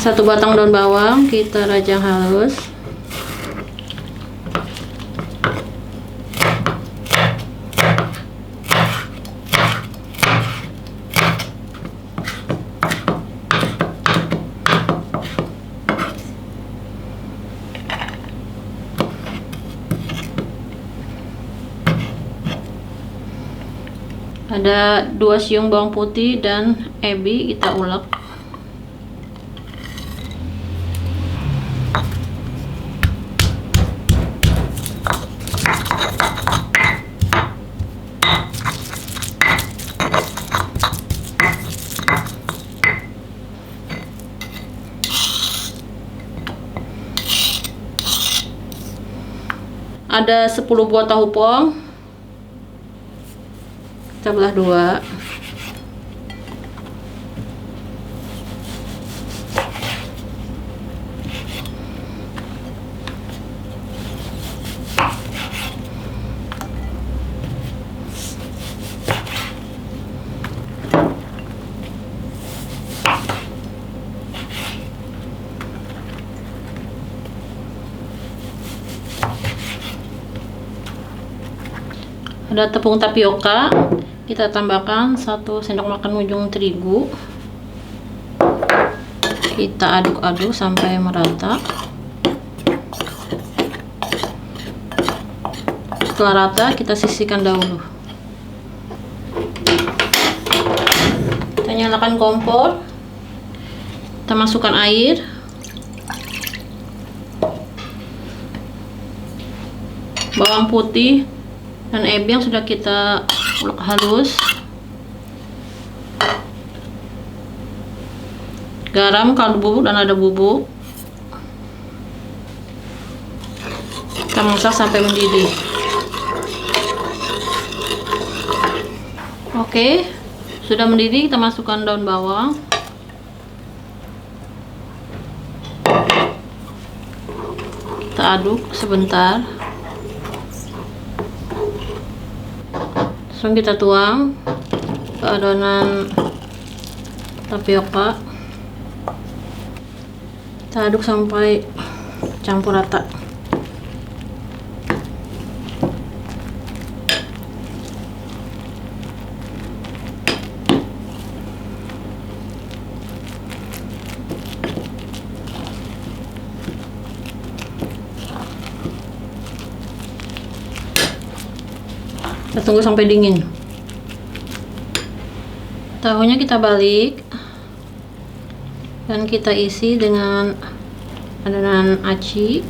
satu batang daun bawang kita rajang halus. Ada dua siung bawang putih dan ebi kita ulek ada 10 buah tahu pong. Kita belah dua ada tepung tapioka kita tambahkan satu sendok makan ujung terigu. Kita aduk-aduk sampai merata. Setelah rata kita sisihkan dahulu. Kita nyalakan kompor. Kita masukkan air. Bawang putih dan ebi yang sudah kita ulek halus. Garam kaldu bubuk dan ada bubuk. Kita masak sampai mendidih. Oke sudah mendidih kita masukkan daun bawang. Kita aduk sebentar langsung kita tuang ke adonan tapioka. Kita aduk sampai campur rata kita tunggu sampai dingin. Tahunya kita balik. Dan kita isi dengan adonan aci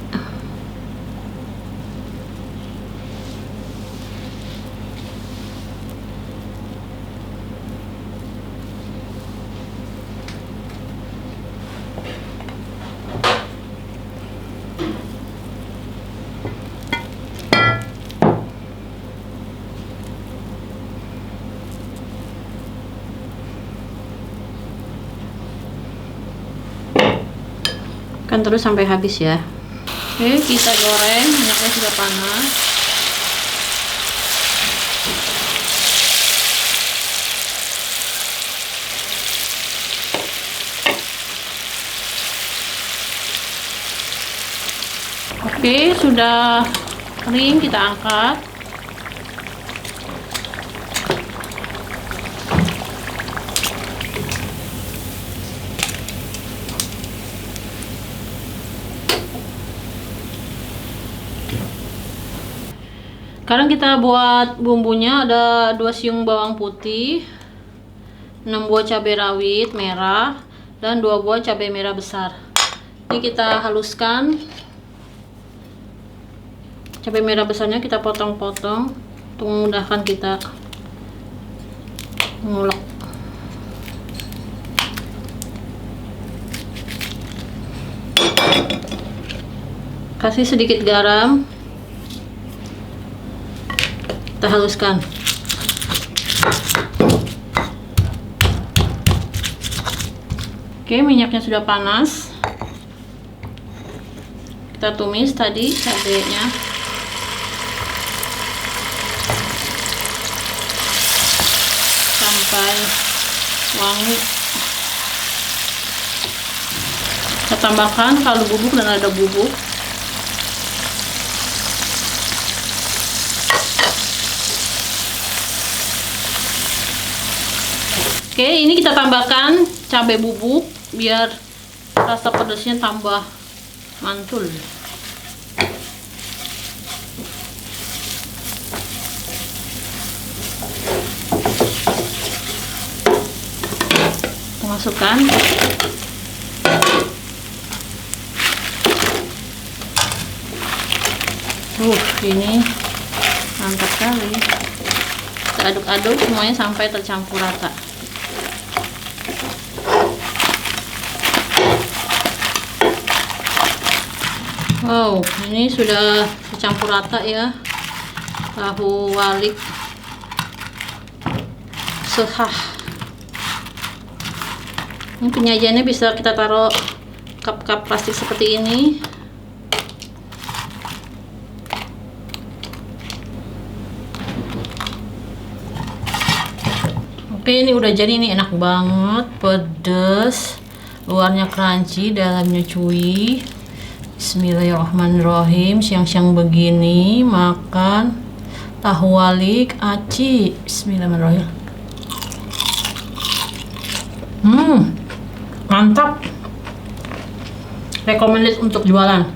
kan terus sampai habis ya. Oke kita goreng minyaknya sudah panas. Oke sudah kering kita angkat Sekarang kita buat bumbunya ada 2 siung bawang putih, 6 buah cabai rawit merah, dan 2 buah cabai merah besar. Ini kita haluskan. Cabai merah besarnya kita potong-potong untuk memudahkan kita mengulek. Kasih sedikit garam kita haluskan oke minyaknya sudah panas. Kita tumis tadi cabenya. Sampai wangi. Kita tambahkan kaldu bubuk dan ada bubuk. Oke, ini kita tambahkan cabai bubuk biar rasa pedasnya tambah mantul. Masukkan. Uh, ini mantap sekali. Kita aduk-aduk semuanya sampai tercampur rata. Wow, ini sudah tercampur rata ya tahu walik sehah. Ini penyajiannya bisa kita taruh cup-cup plastik seperti ini. Oke, ini udah jadi ini enak banget, pedes, luarnya crunchy, dalamnya chewy. Bismillahirrahmanirrahim. Siang-siang begini makan tahu walik aci. Bismillahirrahmanirrahim. Hmm, mantap. Recommended untuk jualan.